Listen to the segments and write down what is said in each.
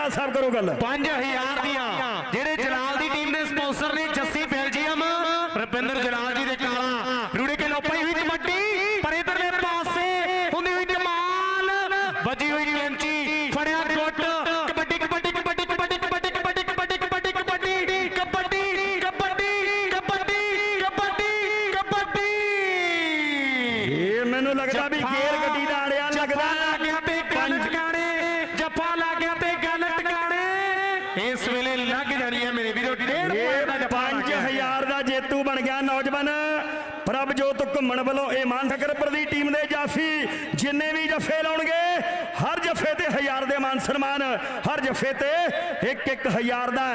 ਟੜਿਆਲਾ ਸਾਹਿਬ ਕਰੋ ਗੱਲ। 5000 ਦੀਆਂ ਜਿਹੜੇ ਹੈ ਮੇਰੇ ਵੀਰੋ ਡੇਢ ਪੁਆਇੰਟ ਦਾ ਇਹ ਜੱਫਾ ਲੱਗ ਗਿਆ। 5000 ਦਾ ਜੇਤੂ ਬਣ ਗਿਆ ਨੌਜਵਾਨ। ਪ੍ਰਭਜੋਤ ਘੁੰਮਣ ਵੱਲੋਂ ਇਹ ਮਾਨ ਠਕਰਪੁਰ ਦੀ ਟੀਮ ਦੇ ਜਾਫੀ ਜਿੰਨੇ ਵੀ ਜੱਫੇ ਲਾਉਣਗੇ ਹਰ ਜੱਫੇ ਤੇ 1000 ਦੇ ਮਾਨ ਸਨਮਾਨ ਹਰ ਜੱਫੇ ਤੇ 1-1000 ਦਾ।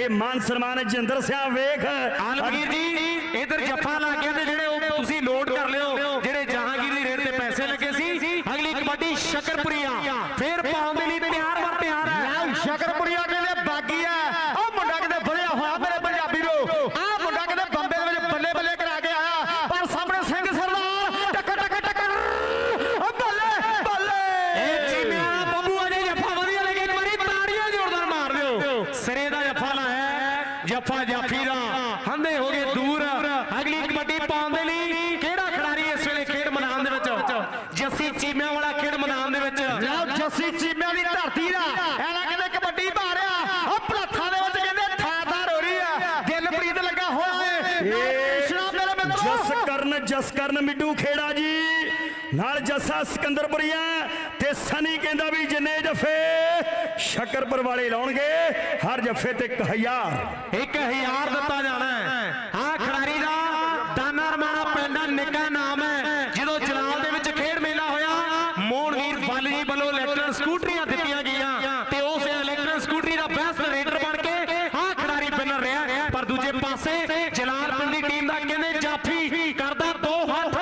ਇਹ ਮਾਨ ਸਨਮਾਨ ਜਿੰਦਰ ਸਿਆ ਵੇਖ। ਆਲਮਗੀਰ ਜੀ ਇਧਰ ਜੱਫਾ ਲੱਗ ਗਿਆ ਤੇ ਜਿਹੜੇ ਉਹ ਤੁਸੀਂ ਨੋਟ ਕਰ ਲਿਓ ਜਿਹੜੇ ਜਹਾਂਗੀਰ ਦੀ ਰੇਟ ਤੇ ਪੈਸੇ ਲੱਗੇ ਸੀ ਅਗਲੀ ਕਬੱਡੀ ਸ਼ਕਰਪੁਰੀਆ ਫੇਰ ਪਾਉਣ ਦੇ ਲਈ ਤਿਆਰ ਵਰ ਤਿਆਰ ਹੈ ਸ਼ਕਰਪੁਰੀਆ ਕਹਿੰਦੇ ਬਾਗੀ ਆ ਉਹ ਮੁੰਡਾ ਕਿਤੇ ਫੜਿਆ ਹੋਇਆ ਮੇਰੇ ਪੰਜਾਬੀ ਨੂੰ ਆਹ ਮੁੰਡਾ ਕਿਤੇ ਬੰਬੇ ਦੇ ਵਿੱਚ ਬੱਲੇ ਬੱਲੇ ਕਰਾ ਕੇ ਆਇਆ ਪਰ ਸਾਹਮਣੇ ਸਿੰਘ ਸਰਦਾਰ ਟੱਕਰ ਟੱਕਰ ਟੱਕਰ ਉਹ ਬੱਲੇ ਬੱਲੇ ਇਹ ਚੀਮਿਆਂ ਵਾਲਾ ਬੱਬੂ ਅਜੇ ਜੱਫਾ ਵਧੀਆ ਲੱਗੇ ਇੱਕ ਵਾਰੀ ਤਾੜੀਆਂ ਜ਼ੋਰਦਾਰ ਮਾਰ ਦਿਓ ਸਿਰੇ ਦਾ ਜੱਫਾ ਲਾਇਆ ਜੱਫਾ ਜਾਫੀ ਦਾ ਹੰਦੇ ਹੋ ਗਏ ਦੂਰ ਅਗਲੀ ਕਬੱਡੀ ਪਾਉਣ ਦੇ ਲਈ ਕਿਹੜਾ ਖਿਡਾਰੀ ਇਸ ਵੇਲੇ ਖੇਡ ਮੈਦਾਨ ਦੇ ਵਿੱਚ ਜੱਸੀ ਚੀਮਿਆਂ ਵਾਲਾ ਖੇਡ ਮੈਦਾਨ ਦੇ ਵਿੱਚ ਲਓ ਜੱਸੀ ਚੀਮਿਆਂ ਦੀ ਧਰਤੀ ਦਾ ਐਨਾ ਕਹਿੰਦੇ ਕਬੱਡੀ ਮਾਰਿਆ ਉਹ ਪਲਾਥਾਂ ਦੇ ਵਿੱਚ ਕਹਿੰਦੇ ਥਾਦਾਰ ਹੋ ਰਹੀ ਆ ਦਿਲਪ੍ਰੀਤ ਲੱਗਾ ਹੋਇਆ ਏ ਕ੍ਰਿਸ਼ਨਾ ਮੇਰੇ ਮਿੱਤਰੋ ਜਸ ਕਰਨ ਮਿੱਡੂ ਖੇੜਾ ਜੀ। ਨਾਲ ਜੱਸਾ ਸਿਕੰਦਰਪੁਰੀਆ ਤੇ ਸਨੀ ਕਹਿੰਦਾ ਵੀ ਜਿੰਨੇ ਜਫੇ ਸ਼ਕਰਪੁਰ ਵਾਲੇ ਲਾਉਣਗੇ, ਹਰ ਜਫ਼ੇ ਤੇ 1000 ਇੱਕ ਹਜ਼ਾਰ ਦਿੱਤਾ ਜਾਣਾ ਹੈ ਆਹ ਖਿਡਾਰੀ ਦਾ ਦਾਨਾ ਰਮਾਣਾ ਪਿੰਡ ਦਾ ਨਿੱਕਾ ਨਾਮ ਹੈ ਜਦੋਂ ਜਲਾਲ ਦੇ ਵਿੱਚ ਖੇਡ ਮੇਲਾ ਹੋਇਆ ਮੋਹਨਵੀਰ ਬੱਲ ਜੀ ਵੱਲੋਂ ਇਲੈਕਟ੍ਰਿਕ ਸਕੂਟਰੀਆਂ ਦਿੱਤੀਆਂ ਗਈਆਂ ਤੇ ਉਸ ਇਲੈਕਟ੍ਰਿਕ ਸਕੂਟਰੀ ਦਾ ਬੈਸਟ ਰੇਡਰ ਬਣ ਕੇ ਆਹ ਖਿਡਾਰੀ ਵਿਨਰ ਰਿਹਾ ਪਰ ਦੂਜੇ ਪਾਸੇ ਜਲਾਲ ਪਿੰਡ ਦੀ ਟੀਮ ਦਾ ਕਹਿੰਦੇ ਜਾਫੀ ਕਰਦਾ ਦੋ ਹੱਥ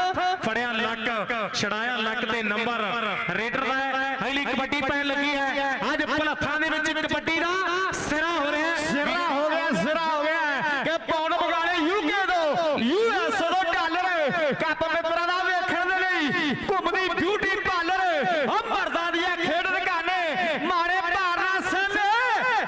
ਫੜਿਆ ਲੱਕ ਛੜਾਇਆ ਲੱਕ ਤੇ ਨੰਬਰ ਰੇਡਰ ਦਾ ਹੈ। ਅਗਲੀ ਕਬੱਡੀ ਪੈਣ ਲੱਗੀ ਹੈ ਅੱਜ ਭਲੱਥਾਂ ਦੇ ਵਿੱਚ ਕਬੱਡੀ ਦਾ ਸਿਰਾ ਹੋ ਰਿਹਾ ਹੈ ਸਿਰਾ ਹੋ ਗਿਆ ਸਿਰਾ ਹੋ ਗਿਆ ਕਿ ਪੌਂਡ ਬਗਾਲੇ ਯੂਕੇ ਤੋਂ ਯੂਐਸ ਤੋਂ ਡਾਲਰ ਕੱਪ ਮਿੱਤਰਾਂ ਦਾ ਵੇਖਣ ਦੇ ਲਈ ਘੁੰਮਦੀ ਬਿਊਟੀ ਪਾਰਲਰ ਉਹ ਮਰਦਾਂ ਦੀਆਂ ਖੇਡ ਦੁਕਾਨੇ ਮਾਰੇ ਭਾਰਨਾ ਸਿੰਘ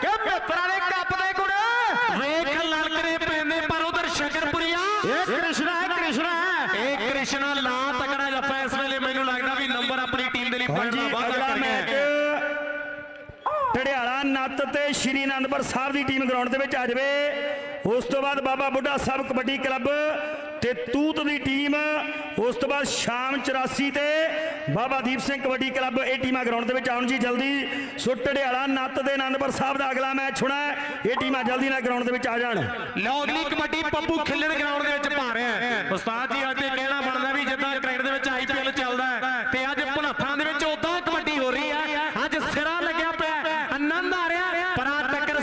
ਕਿ ਮਿੱਤਰਾਂ ਦੇ ਕੱਪ ਦੇ ਗੁਣ ਵੇਖ ਲਲਕਰੇ ਪੈਂਦੇ ਪਰ ਉਧਰ ਸ਼ਕਰਪੁਰੀਆ ਇਹ ਕ੍ਰਿਸ਼ਨਾ ਹੈ ਕ੍ਰਿਸ਼ਨਾ ਹੈ ਇਹ ਕ੍ਰਿਸ਼ਨਾ ਲਾ ਤਕੜਾ ਜੱਫਾ ਇਸ ਵੇਲੇ ਮੈਨੂੰ ਲੱਗਦਾ ਵੀ ਨੰਬਰ ਆਪਣੀ ਟੀਮ ਦੇ ਲਈ ਹਾਂਜੀ ਫੜਨਾ ਵਾਧਾ ਅਗਲਾ ਕਰ ਗਿਆ ਮੈਚ ਹੈ ਢੜਿਆਲਾ ਨੱਤ ਤੇ ਸ਼੍ਰੀ ਅਨੰਦਪੁਰ ਸਾਹਿਬ ਦੀ ਟੀਮ ਗਰਾਊਂਡ ਦੇ ਵਿੱਚ ਆ ਜਾਵੇ। ਉਸ ਤੋਂ ਬਾਅਦ ਬਾਬਾ ਬੁੱਢਾ ਸਾਹਿਬ ਕਬੱਡੀ ਕਲੱਬ ਤੇ ਤੂਤ ਦੀ ਟੀਮ ਉਸ ਤੋਂ ਬਾਅਦ ਸ਼ਾਮ 84 ਤੇ ਬਾਬਾ ਦੀਪ ਸਿੰਘ ਕਬੱਡੀ ਕਲੱਬ ਇਹ ਟੀਮਾਂ ਗਰਾਊਂਡ ਦੇ ਵਿੱਚ ਆਉਣ ਜੀ ਜਲਦੀ। ਸੋ ਢੜਿਆਲਾ ਨੱਤ ਤੇ ਆਨੰਦਪੁਰ ਸਾਹਿਬ ਦਾ ਅਗਲਾ ਮੈਚ ਹੋਣਾ ਇਹ ਟੀਮਾਂ ਜਲਦੀ ਨਾਲ ਗਰਾਊਂਡ ਦੇ ਵਿੱਚ ਆ ਜਾਣ। ਲਓ ਅਗਲੀ ਕਬੱਡੀ ਪੱਪੂ ਖਿੱਲਣ ਗਰਾਊਂਡ ਦੇ ਵਿੱਚ ਪਾ ਰਿਹਾ ਉਸਤਾਦ ਜੀ ਅੱਜ ਕਹਿਣਾ ਬਣਦਾ ਵੀ ਜਿੱਦਾਂ ਕ੍ਰਿਕਟ ਦੇ ਵਿੱਚ ਆਈਪੀਐਲ ਚੱਲਦਾ ਹੈ ਤੇ ਅੱਜ ਭੁਲੱਥਾਂ ਦੇ ਵਿੱਚ ਉਦਾਂ ਕਬੱਡੀ ਹੋ ਰਹੀ ਹੈ ਅੱਜ ਸਿਰਾ ਲੱਗਿਆ ਪਿਆ ਹੈ, ਆਨੰਦ ਆ ਰਿਹਾ ਹੈ, ਪਰ ਆ ਟੱਕਰ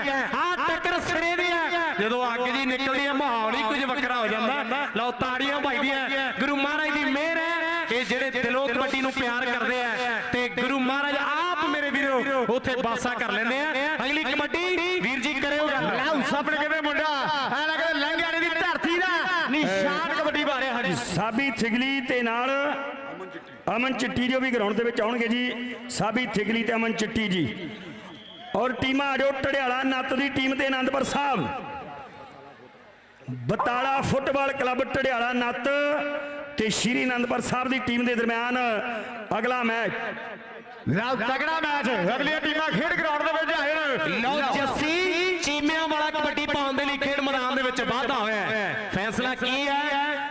ਸਿਰੇ ਦੀ ਹੈ ਆ ਟੱਕਰ ਸਿਰੇ ਦੀ ਹੈ ਜਦੋਂ ਅੱਗ ਜੀ ਨਿਕਲਦੀ ਹੈ ਮਾਹੌਲ ਹੀ ਕੁਝ ਵੱਖਰਾ ਹੋ ਜਾਂਦਾ। ਲਓ ਤਾੜੀਆਂ ਵੱਜਦੀਆਂ। ਗੁਰੂ ਮਹਾਰਾਜ ਦੀ ਮਿਹਰ ਹੈ। ਇਹ ਜਿਹੜੇ ਦਿਲੋਂ ਕਬੱਡੀ ਨੂੰ ਪਿਆਰ ਕਰਦੇ ਆ ਤੇ ਗੁਰੂ ਮਹਾਰਾਜ ਆਪ ਮੇਰੇ ਵੀਰੋ ਉੱਥੇ ਬਾਸਾ ਕਰ ਲੈਂਦੇ ਆ। ਅਗਲੀ ਕਬੱਡੀ ਵੀਰ ਜੀ ਕਰਿਓ ਲਓ ਸਾਹਮਣੇ ਕਹਿੰਦੇ ਮੁੰਡਾ? ਐ ਲੱਗਦਾ ਲੰਘਿਆਣੀ ਦੀ ਧਰਤੀ ਦਾ ਨਿਸ਼ਾਨ ਕਬੱਡੀ ਮਾਰਿਆ ਹਾਂਜੀ ਸਾਬੀ ਥਿਗਲੀ ਤੇ ਨਾਲ ਅਮਨ ਚਿੱਟੀ ਜੋ ਵੀ ਗਰਾਊਂਡ ਦੇ ਵਿੱਚ ਆਉਣਗੇ ਜੀ ਸਾਬੀ ਥਿਗਲੀ ਤੇ ਅਮਨ ਚਿੱਟੀ ਜੀ। ਔਰ ਟੀਮਾਂ ਆ ਜਾਓ ਢੜਿਆਲਾ ਨੱਤ ਦੀ ਟੀਮ ਤੇ ਆਨੰਦਪੁਰ ਸਾਹਿਬ। ਬਤਾਲਾ ਫੁੱਟਬਾਲ ਕਲੱਬ ਢੜਿਆਲਾ ਨੱਤ ਤੇ ਸ਼੍ਰੀ ਆਨੰਦਪੁਰ ਸਾਹਿਬ ਦੀ ਟੀਮ ਦੇ ਦਰਮਿਆਨ ਅਗਲਾ ਮੈਚ। ਲਓ ਤਗੜਾ ਮੈਚ ਅਗਲੀਆਂ ਟੀਮਾਂ ਖੇਡ ਗਰਾਊਂਡ ਦੇ ਵਿੱਚ ਆਏ ਨੇ। ਲਓ ਜੱਸੀ ਚੀਮਿਆਂ ਵਾਲਾ ਕਬੱਡੀ ਪਾਉਣ ਦੇ ਲਈ ਖੇਡ ਮੈਦਾਨ ਦੇ ਵਿੱਚ ਵਾਧਾ ਹੋਇਆ ਹੈ। ਫੈਸਲਾ ਕੀ ਹੈ?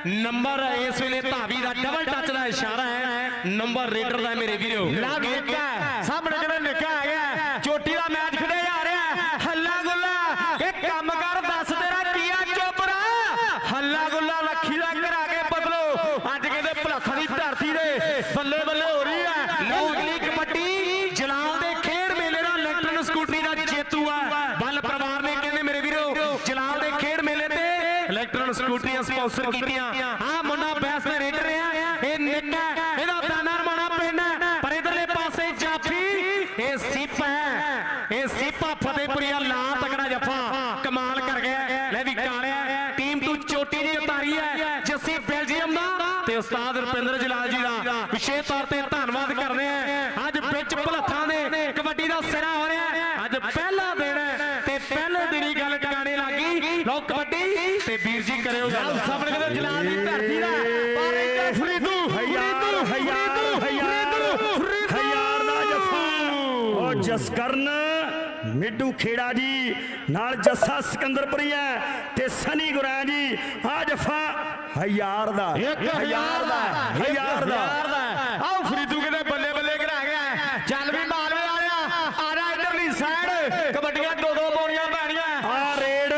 ਨੰਬਰ ਇਸ ਵੇਲੇ ਧਾਵੀ ਦਾ ਡਬਲ ਟੱਚ ਦਾ ਇਸ਼ਾਰਾ ਹੈ। ਨੰਬਰ ਰੇਡਰ ਦਾ ਮੇਰੇ ਵੀਰੋ ਨਿੱਕਾ ਸਾਹਮਣੇ ਕਿਹੜਾ ਨਿੱਕਾ ਆ ਗਿਆ ਚੋਟੀ ਦਾ ਮੈਚ ਖੇਡਿਆ ਜਾ ਰਿਹਾ ਹੱਲਾ ਗੁੱਲਾ ਇਹ ਕੰਮ ਕਰ ਦੱਸ ਤੇਰਾ ਕੀ ਆ ਚੋਪਰਾ ਹੱਲਾ ਗੁੱਲਾ ਲੱਖੀ ਦਾ ਕਰਾ ਕੇ ਬਦਲੋ ਅੱਜ ਕਹਿੰਦੇ ਭਲੱਖਾਂ ਦੀ ਧਰਤੀ ਦੇ ਬੱਲੇ ਬੱਲੇ ਹੋ ਰਹੀ ਹੈ ਲਓ ਅਗਲੀ ਕਬੱਡੀ ਜਲਾਲ ਦੇ ਖੇਡ ਮੇਲੇ ਦਾ ਇਲੈਕਟ੍ਰਿਕ ਸਕੂਟਰੀ ਦਾ ਜੇਤੂ ਆ ਬੱਲ ਪਰਿਵਾਰ ਨੇ ਕਹਿੰਦੇ ਮੇਰੇ ਵੀਰੋ ਜਲਾਲ ਦੇ ਖੇਡ ਮੇਲੇ ਤੇ ਇਲੈਕਟ੍ਰਿਕ ਸਕੂਟਰੀਆਂ ਸਪਾਂਸਰ ਕੀਤੀਆਂ। ਆਹ ਮੁੰਡਾ ਬੈਸ ਦਾ ਰੇਡਰ ਆ ਇਹ ਨਿੱਕਾ ਹੈ, ਇਹਦਾ ਦਾਨਾ ਰਮਾਣਾ ਪਿੰਡ ਪਰ ਇਧਰਲੇ ਪਾਸੇ ਜਾਫੀ ਇਹ ਸੀਪਾ ਹੈ। ਇਹ ਸੀਪਾ ਫਤਿਹਪੁਰੀਆ ਲਾ ਤਕੜਾ ਜੱਫਾ। ਕਮਾਲ ਕਰ ਗਿਆ ਲੈ ਵੀ ਕਾਲਿਆ ਟੀਮ ਤੂੰ ਚੋਟੀ ਦੀ ਉਤਾਰੀ ਹੈ ਜੱਸੀ ਬੈਲਜੀਅਮ ਦਾ। ਤੇ ਉਸਤਾਦ ਰੁਪਿੰਦਰ ਜਲਾਲ ਜੀ ਦਾ। ਵਿਸ਼ੇਸ਼ ਤੌਰ ਤੇ ਧੰਨਵਾਦ ਕਰਦੇ ਆ ਅੱਜ ਵਿੱਚ ਭਲੱਥਾਂ ਦੇ ਕਬੱਡੀ ਦਾ ਸਿਰਾ ਹੋ ਰਿਹਾ ਹੈ ਪਹਿਲਾ ਦਿਨ ਹੈ ਤੇ ਪਹਿਲੇ ਦਿਨ ਹੀ ਗੱਲ ਟਿਕਾਣੇ ਲੱਗੀ ਲਓ ਕਬੱਡੀ ਤੇ ਵੀਰ ਜੀ ਕਰਿਓ ਗੱਲ ਸਾਹਮਣੇ ਕਿਤੇ ਜਲਾਲ ਦੀ ਧਰਤੀ ਦਾ ਪਰ ਇੱਧਰ ਫਰੀਦੂ ਹਜ਼ਾਰ ਹਜ਼ਾਰ ਹਜ਼ਾਰ ਹਜ਼ਾਰ ਦਾ ਜੱਫਾ ਉਹ ਜਸਕਰਨ ਮਿੱਡੂ ਖੇੜਾ ਜੀ। ਨਾਲ ਜੱਸਾ ਸਿਕੰਦਰਪੁਰੀ ਹੈ ਤੇ ਸਨੀ ਗੁਰਾਂ ਜੀ। ਆ ਜੱਫਾ ਹਜ਼ਾਰ ਦਾ। ਹਜ਼ਾਰ ਦਾ ਹਜ਼ਾਰ ਦਾ ਆਓ ਫਰੀਦੂ ਕਿਤੇ ਬੱਲੇ ਬੱਲੇ ਕਰਾ ਗਿਆ ਚੱਲ ਵੀ ਮਾਲਵੇ ਵਾਲਿਆ। ਆ ਜਾ ਇਧਰਲੀ ਸਾਈਡ ਕਬੱਡੀਆਂ ਦੋ ਦੋ ਪਾਉਣੀਆਂ ਪੈਣੀਆਂ। ਆ ਰੇਡ।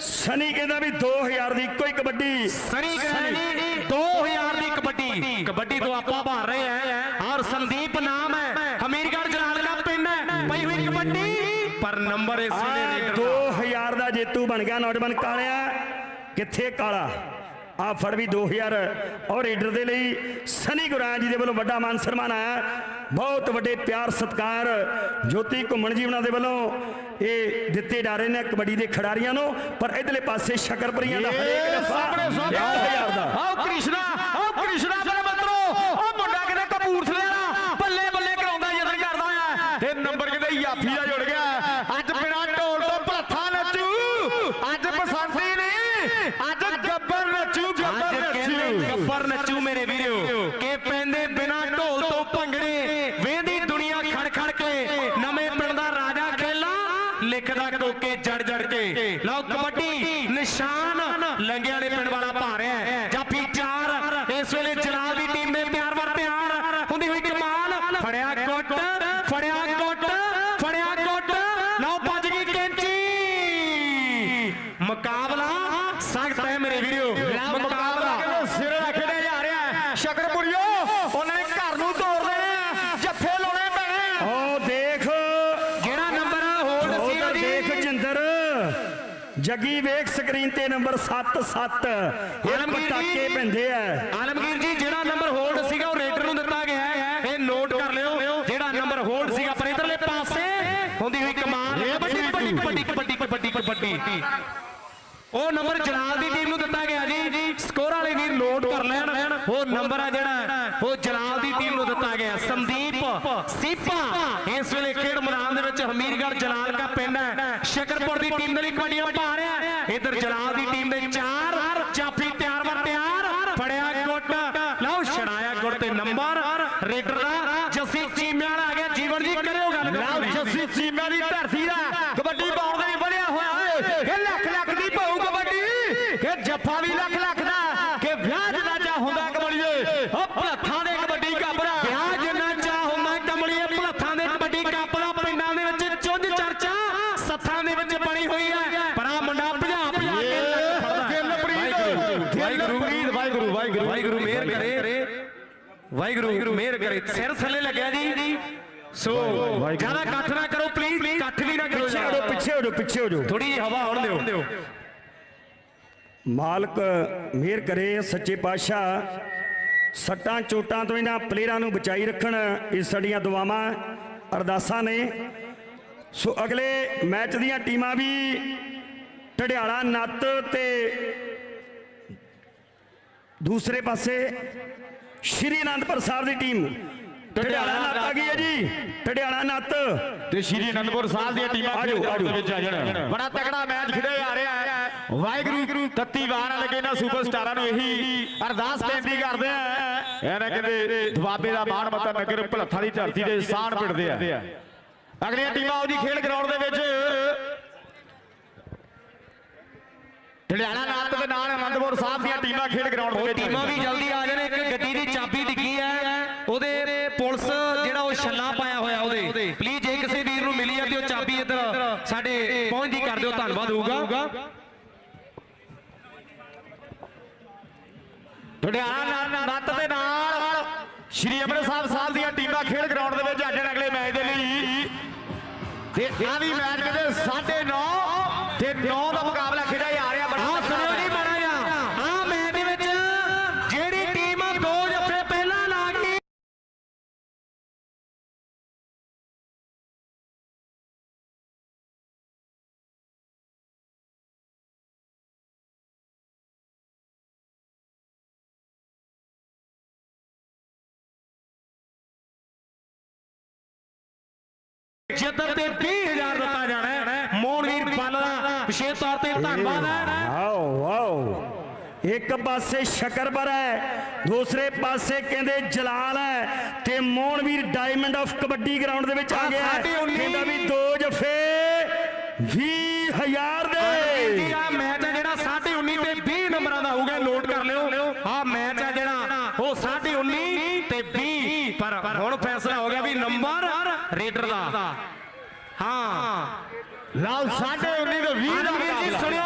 ਸਨੀ ਕਹਿੰਦਾ ਵੀ 2000 ਦੀ ਇੱਕੋ ਹੀ ਕਬੱਡੀ। ਸਨੀ ਗ੍ਰੈਣੀ 2000 ਦੀ ਕਬੱਡੀ ਕਬੱਡੀ ਤੋਂ ਆਪਾਂ ਭਾਰ ਰਹੇ ਹੈ ਔਰ ਸੰਦੀਪ ਨਾਮ ਹੈ ਹਮੀਰਗੜ੍ਹ ਜਲਾਲ ਦਾ ਪਿੰਡ ਹੈ ਪਈ ਹੋਈ ਕਬੱਡੀ ਪਰ ਨੰਬਰ ਇਸ ਵੇਲੇ ਆ ਰੇਡਰ ਦਾ 2000 ਦਾ ਜੇਤੂ ਬਣ ਗਿਆ ਨੌਜਵਾਨ ਕਾਲਿਆ। ਕਿੱਥੇ ਕਾਲਾ? ਆ ਫੜ ਵੀ 2000 ਔਰ ਰੇਡਰ ਦੇ ਲਈ ਸਨੀ ਗੁਰਾਂ ਜੀ ਦੇ ਵੱਲੋਂ ਵੱਡਾ ਮਾਨ ਸਨਮਾਨ ਆਇਆ। ਬਹੁਤ ਵੱਡੇ ਪਿਆਰ ਸਤਿਕਾਰ ਜੋਤੀ ਘੁੰਮਣ ਜੀ ਉਹਨਾਂ ਦੇ ਵੱਲੋਂ। ਇਹ ਦਿੱਤੇ ਡਾਰੇ ਨੇ ਕਬੱਡੀ ਦੇ ਖਿਡਾਰੀਆਂ ਨੂੰ। ਪਰ ਇਧਰਲੇ ਪਾਸੇ ਸ਼ਕਰਪੁਰੀਆਂ ਦਾ ਹਰੇਕ ਸਾਹਮਣੇ 1000 ਦਾ ਆਓ ਕ੍ਰਿਸ਼ਨਾ ਮੇਰੇ ਮਿੱਤਰੋ ਉਹ ਮੁੰਡਾ ਕਿਤੇ ਕਪੂਰਥਲੇ ਵਾਲਾ ਬੱਲੇ ਬੱਲੇ ਕਰਾਉਂਦਾ ਯਤਨ ਕਰਦਾ ਆ ਤੇ ਨੰਬਰ ਕਿਤੇ ਯਾਫੀ ਦਾ ਜੁੜ ਗਿਆ ਅੱਜ ਬਿਨਾ ਢੋਲ ਤੋਂ ਭੱਥਾ ਨੱਚੂ ਅੱਜ ਬਸੰਤੀ ਨਹੀਂ ਅੱਜ ਗੱਬਰ ਨੱਚੂ ਗੱਬਰ ਅੱਜ ਕਹਿੰਦੇ ਨੱਚੂ ਗੱਬਰ ਨੱਚੂ ਮੇਰੇ ਵੀਰੋ ਕਿ ਪੈਂਦੇ ਬਿਨਾ ਢੋਲ ਤੋਂ ਭੰਗੜੇ ਵੇਂਦੀ ਦੁਨੀਆ ਖੜ ਖੜ ਕੇ ਨਵੇਂ ਪਿੰਡ ਦਾ ਰਾਜਾ ਖੇਲਾ ਲਿਖਦਾ ਕੋਕੇ ਜੜ ਜੜ ਕੇ ਲਓ ਕਬੱਡੀ ਨਿਸ਼ਾਨ ਲੰਗਿਆਂ ਵਾਲੇ ਪਿੰਡ ਵਾਲਾ ਭਾਰ ਰਿਹਾ ਹੈ ਜਾਫੀ ਚਾਰ ਇਸ ਵੇਲੇ ਜਲਾਲ ਦੀ ਟੀਮ ਦੇ ਪਿਆਰ ਵਰ ਪਿਆਰ ਹੁੰਦੀ ਹੋਈ ਕਮਾਲ ਫੜਿਆ ਗੁੱਟ ਫੜਿਆ ਗੁੱਟ ਫੜਿਆ ਗੁੱਟ ਲਓ ਭੱਜ ਗਈ ਕੈਂਚੀ ਮੁਕਾਬਲਾ ਸਖਤ ਹੈ ਮੇਰੇ ਵੀਰੋ ਮੁਕਾਬਲਾ ਕਹਿੰਦੇ ਸਿਰੇ ਦਾ ਖੇਡਿਆ ਜਾ ਰਿਹਾ ਹੈ ਸ਼ਕਰਪੁਰੀਓ ਉਹਨਾਂ ਨੇ ਘਰ ਨੂੰ ਤੋੜ ਦੇਣਾ ਹੈ, ਜੱਫੇ ਲਾਉਣੇ ਪੈਣੇ ਆ। ਉਹ ਦੇਖ ਜਿਹੜਾ ਨੰਬਰ ਹੋਲਡ ਸੀ ਉਧਰ ਦੇਖ ਉਹਦੀ ਜਿੰਦਰ ਜੱਗੀ ਵੇਖ ਸਕਰੀਨ ਤੇ ਨੰਬਰ 7-7 ਇਹ। ਪਟਾਕੇ ਪੈਂਦੇ ਆ। ਆਲਮਗੀਰ ਜੀ ਜਿਹੜਾ ਨੰਬਰ ਹੋਲਡ ਸੀਗਾ ਉਹ ਰੇਡਰ ਨੂੰ ਦਿੱਤਾ ਗਿਆ ਹੈ। ਇਹ ਨੋਟ ਕਰ ਲਿਓ ਜਿਹੜਾ ਨੰਬਰ ਹੋਲਡ ਸੀਗਾ ਪਰ ਇਧਰਲੇ ਪਾਸੇ ਹੁੰਦੀ ਹੋਈ ਕਮਾਲ ਕਬੱਡੀ ਕਬੱਡੀ ਕਬੱਡੀ ਕਬੱਡੀ ਕਬੱਡੀ ਕਬੱਡੀ ਉਹ ਨੰਬਰ ਜਲਾਲ ਦੀ ਟੀਮ ਨੂੰ ਦਿੱਤਾ ਗਿਆ ਜੀ। ਸਕੋਰ ਵਾਲੇ ਵੀਰ ਨੋਟ ਕਰ ਲੈਣ। ਉਹ ਨੰਬਰ ਆ ਜਿਹੜਾ ਉਹ ਜਲਾਲ ਦੀ ਟੀਮ ਨੂੰ ਦਿੱਤਾ ਗਿਆ ਸੰਦੀਪ ਸੀਪਾ ਇਸ ਵੇਲੇ ਖੇਡ ਮੈਦਾਨ ਦੇ ਵਿੱਚ ਹਮੀਰਗੜ੍ਹ ਜਲਾਲ ਦਾ ਪਿੰਡ ਹੈ ਸ਼ਕਰਪੁਰ ਦੀ ਟੀਮ ਦੇ ਲਈ ਕਬੱਡੀਆਂ ਪਾ ਰਿਹਾ ਇਧਰ ਜਲਾਲ ਦੀ ਟੀਮ ਦੇ ਚਾਰ ਚਾਫੀ ਤਿਆਰ ਵਰ ਤਿਆਰ ਫੜਿਆ ਗੁੱਟ ਲਓ ਛੜਾਇਆ ਤੇ ਨੰਬਰ, ਰੇਡਰ ਦਾ ਜੱਸੀ ਚੀਮਿਆਂ ਵਾਲਾ ਆ ਗਿਆ। ਜੀਵਨ ਜੀ, ਕਰਿਓ ਗੱਲ। ਲਓ, ਜੱਸੀ ਚੀਮਾ ਦੀ ਸਿਰ ਥੱਲੇ ਲੱਗਿਆ ਜੀ। ਸੋ ਜ਼ਿਆਦਾ ਇਕੱਠ ਨਾ ਕਰੋ ਪਲੀਜ਼ ਇਕੱਠ ਵੀ ਨਾ ਕਰੋ ਪਿੱਛੇ ਹੋ ਜਾਓ ਪਿੱਛੇ ਹੋ ਜਾਓ ਪਿੱਛੇ ਹੋ ਜਾਓ ਥੋੜੀ ਜਿਹੀ ਹਵਾ ਆਉਣ ਦਿਓ। ਮਾਲਕ ਮਿਹਰ ਕਰੇ ਸੱਚੇ ਪਾਤਸ਼ਾਹ। ਸੱਟਾਂ ਚੋਟਾਂ ਤੋਂ ਇਹਨਾਂ ਪਲੇਅਰਾਂ ਨੂੰ ਬਚਾਈ ਰੱਖਣ ਇਹ ਸਾਡੀਆਂ ਦੁਆਵਾਂ ਅਰਦਾਸਾਂ ਨੇ। ਸੋ ਅਗਲੇ ਮੈਚ ਦੀਆਂ ਟੀਮਾਂ ਵੀ ਢੜਿਆਲਾ ਨੱਤ ਤੇ ਦੂਸਰੇ ਪਾਸੇ ਸ਼੍ਰੀ ਅਨੰਦਪੁਰ ਸਾਹਿਬ ਦੀ ਟੀਮ। ਢੜਿਆਲਾ ਨੱਤ ਆ ਗਈ ਹੈ ਜੀ? ਢੜਿਆਲਾ ਨੱਤ। ਤੇ ਸ਼੍ਰੀ ਅਨੰਦਪੁਰ ਸਾਹਿਬ ਦੀਆਂ ਟੀਮਾਂ ਖੇਡ ਆਜੋ। ਦੇ ਵਿੱਚ ਆ ਜਾਣ। ਬੜਾ ਤਕੜਾ ਮੈਚ ਖੇਡਿਆ ਜਾ ਰਿਹਾ ਹੈ। ਵਾਹਿਗੁਰੂ ਤੱਤੀ ਵਾਰ ਲੱਗੇ ਨਾ ਸੁਪਰਸਟਾਰਾਂ ਨੂੰ ਇਹੀ ਅਰਦਾਸ ਬੇਨਤੀ ਕਰਦੇ ਆ। ਇਹਨਾਂ ਕਹਿੰਦੇ ਦੁਆਬੇ ਦਾ ਮਾਣ ਮਤਾ ਨਗਰ ਭਲੱਥਾਂ ਦੀ ਧਰਤੀ ਦੇ ਸਾਹਣ ਪਿੜਦੇ ਆ। ਅਗਲੀਆਂ ਟੀਮਾਂ ਉਹਦੀ ਖੇਡ ਗਰਾਊਂਡ ਦੇ ਵਿੱਚ। ਢਲਿਆਣਾ ਨਾਤ ਦੇ ਨਾਲ ਅਨੰਦਪੁਰ ਸਾਹਿਬ ਦੀਆਂ ਟੀਮਾਂ ਖੇਡ ਗਰਾਊਂਡ ਦੇ ਵਿੱਚ ਟੀਮਾਂ ਵੀ ਜਲਦੀ ਆ ਜਾਣ ਇੱਕ ਗੱਡੀ ਦੀ ਚਾਬੀ ਡਿੱਗੀ ਹੈ। ਉਹਦੇ ਪੁਲਿਸ ਜਿਹੜਾ ਉਹ ਛੱਲਾ ਪਾਇਆ ਹੋਇਆ ਉਹਦੇ ਪਲੀਜ਼ ਜੇ ਕਿਸੇ ਵੀਰ ਨੂੰ ਮਿਲੀ ਆ ਤੇ ਉਹ ਚਾਬੀ ਇੱਧਰ ਸਾਡੇ ਪਹੁੰਚਦੀ ਕਰ ਦਿਓ ਧੰਨਵਾਦ ਹੋਊਗਾ ਨੱਤ ਦੇ ਨਾਲ ਸ਼੍ਰੀ ਅੰਮ੍ਰਿਤਸਰ ਸਾਹਿਬ ਦੀਆਂ ਟੀਮਾਂ ਖੇਡ ਗਰਾਊਂਡ ਦੇ ਵਿੱਚ ਅੱਜ ਅਗਲੇ ਮੈਚ ਦੇ ਲਈ। ਤੇ ਆ ਵੀ ਮੈਚ ਕਹਿੰਦੇ 9:30 ਤੇ 9 ਦਾ ਮੁਕਾਬਲਾ ਖੇਡਿਆ ਜਿੱਦਨ ਤੇ 20000 ਦਿੱਤਾ ਜਾਣਾ ਮੋਹਨਵੀਰ ਪੱਲ ਦਾ ਵਿਸ਼ੇਸ਼ ਤੌਰ ਤੇ ਧੰਨਵਾਦ ਹੈ। Wow wow. ਇੱਕ ਪਾਸੇ ਸ਼ਕਰਬਰ ਹੈ ਦੂਸਰੇ ਪਾਸੇ ਕਹਿੰਦੇ ਜਲਾਲ ਹੈ ਤੇ Mohanveer diamond of kabaddi ground ਦੇ ਵਿੱਚ ਆ ਗਿਆ ਹੈ। ਕਹਿੰਦਾ ਵੀ ਦੋ ਜਫੇ 20000 ਦੇ। ਆ ਮੈਚ ਹੈ ਜਿਹੜਾ 19 ਤੇ 20 ਨੰਬਰਾਂ ਦਾ ਹੋਊਗਾ ਨੋਟ ਕਰ ਲਿਓ। ਆ ਮੈਚ ਹੈ ਜਿਹੜਾ ਉਹ 19 ਤੇ 20 ਪਰ ਹੁਣ ਫੈਸਲਾ ਹੋ ਗਿਆ ਵੀ ਨੰਬਰ ਰੇਡਰ ਦਾ। ਹਾਂ। ਲਓ 19.5 ਦਾ ਵੀਰ ਜੀ ਸੁਣਿਓ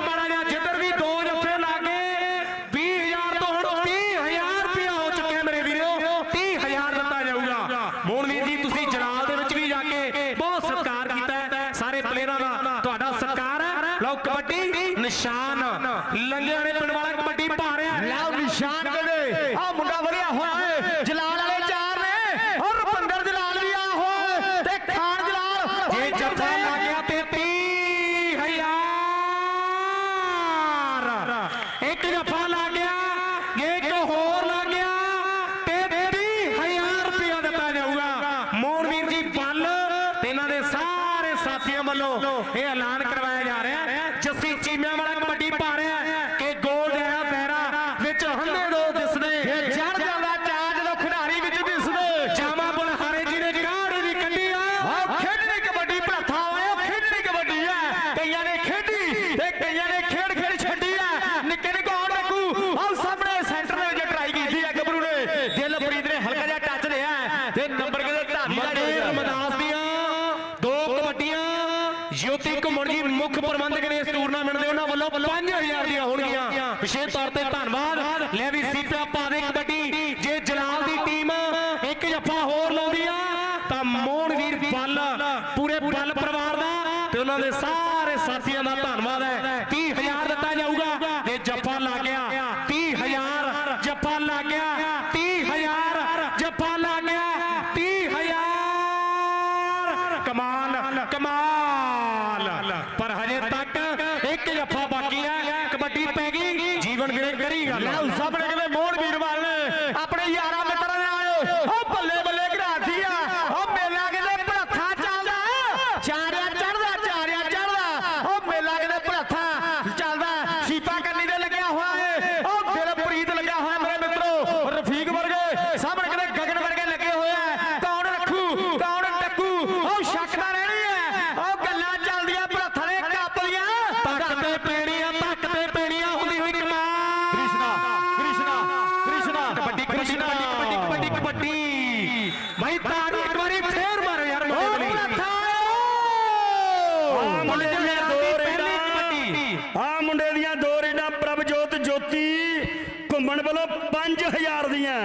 5000 ਦੀਆਂ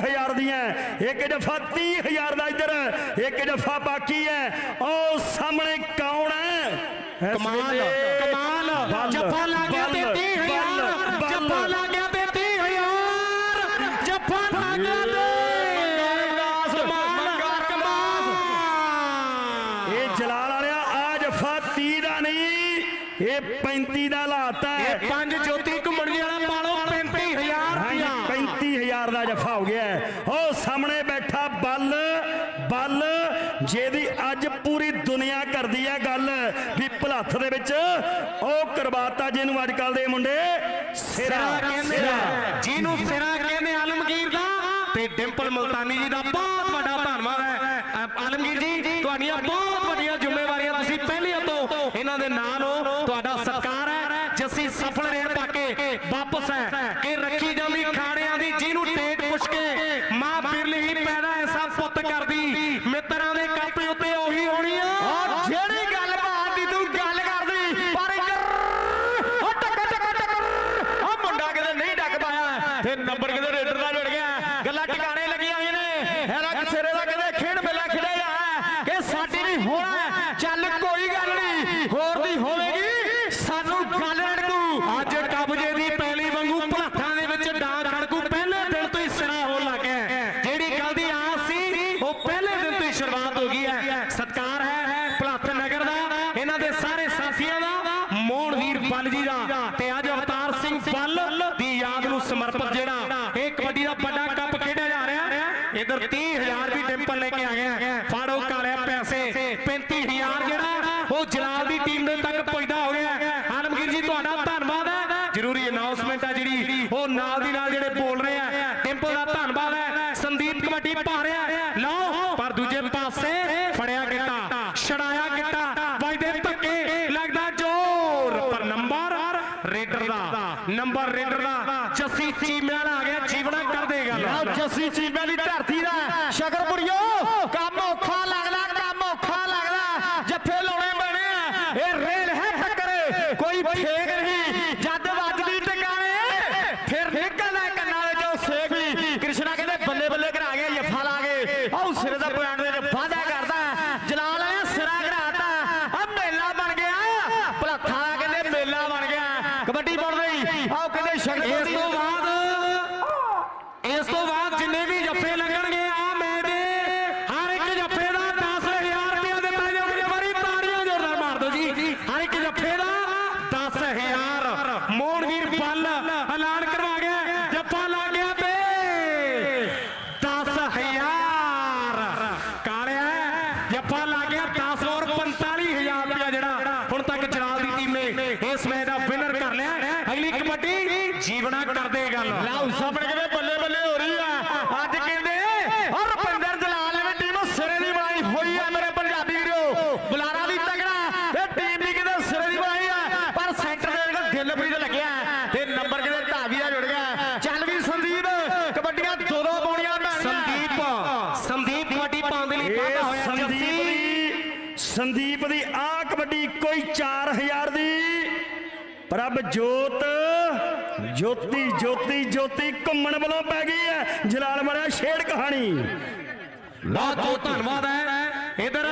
ਹਜ਼ਾਰ ਦੀਆਂ ਇੱਕ ਜਫਾ 30000 ਦਾ ਇੱਧਰ ਇੱਕ ਜਫਾ ਬਾਕੀ ਹੈ। ਉਹ ਸਾਹਮਣੇ ਕੌਣ ਹੈ? ਕਮਾਲ ਕਮਾਲ ਜਫਾ ਲੱਗ ਗਿਆ ਤੇ ਬਲ ਬਲ ਜਿਹਦੀ ਅੱਜ ਪੂਰੀ ਦੁਨੀਆ ਕਰਦੀ ਆ ਗੱਲ ਵੀ ਭਲੱਥ ਦੇ ਵਿੱਚ ਉਹ ਕਰਵਾਤਾ ਜਿਹਨੂੰ ਅੱਜ ਕੱਲ ਦੇ ਮੁੰਡੇ ਸਿਰਾ ਕਹਿੰਦੇ ਆ? ਜਿਹਨੂੰ ਸਿਰਾ ਕਹਿੰਦੇ ਆਲਮਗੀਰ ਦਾ? ਤੇ ਡਿੰਪਲ ਮਲਤਾਨੀ ਜੀ ਦਾ ਸਾਥੀਆਂ ਦਾ ਮੋਹਨਵੀਰ ਪੱਲ ਜੀ ਦਾ। ਨੰਬਰ ਰੇਡਰ ਦਾ, ਜੱਸੀ ਚੀਮੇ ਵਾਲਾ ਆ ਗਿਆ ਜੀਵਣਾ ਕਰ ਦੇਗਾ ਲਓ ਜੱਸੀ ਚੀਮੇ ਦੀ ਧਰਤੀ ਦਾ ਸ਼ਕਰ ਬੁੜਿਓ ਕੰਮ ਔਖਾ ਲੱਗਦਾ ਜੋਤ, ਜੋਤੀ ਜੋਤੀ ਜੋਤੀ ਘੁੰਮਣ ਵੱਲੋਂ ਪੈ ਗਈ ਹੈ। ਜਲਾਲ ਮਰਿਆ ਸ਼ੇਰ ਕਹਾਣੀ। ਬਹੁਤ ਬਹੁਤ ਧੰਨਵਾਦ ਹੈ। ਇਧਰ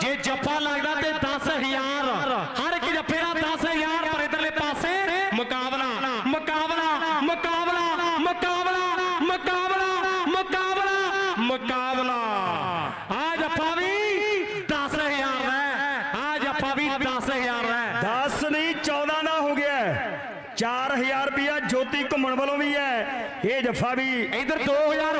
ਜੇ ਜੱਫਾ ਸਾਡੀ ਇਧਰ 2000